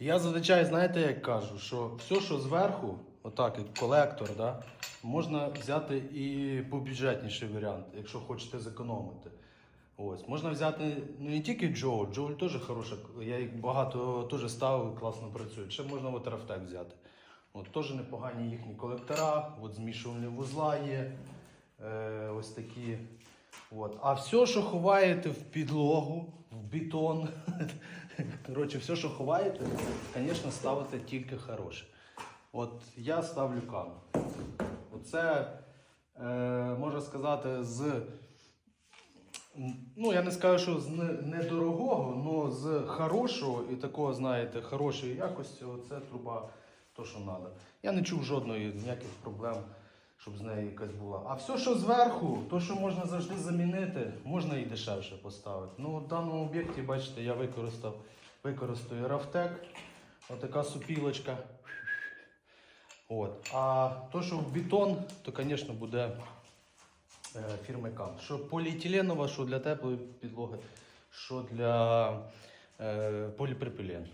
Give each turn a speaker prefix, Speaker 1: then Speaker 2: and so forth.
Speaker 1: Я зазвичай, знаєте, як кажу, що все, що зверху, отак, як колектор, да, можна взяти і побюджетніший варіант, якщо хочете зекономити. Ось, можна взяти ну, не тільки Джоуль, Джоуль теж хороша, я їх багато теж ставив класно працюють. Ще можна от Рафтек взяти. От, теж непогані їхні колектора, от змішувальні вузла є. Е, ось такі. От. А все, що ховаєте в підлогу, в бетон, коротше, все, що ховаєте, звісно, ставите тільки хороше. От я ставлю камеру. Оце, е, можна сказати, з. Ну, я не скажу, що з недорогого, але з хорошого і такого, знаєте, хорошої якості, оце труба то, що треба. Я не чув жодної ніяких проблем, щоб з нею якась була. А все, що зверху, то, що можна завжди замінити, можна і дешевше поставити. Ну, в даному об'єкті, бачите, я використав використаю Рафтек, отака супілочка. От. А то, що в бетон, то, звісно, буде е, фірми КАМ. Що поліетиленова, що для теплої підлоги, що для е, поліпропілен.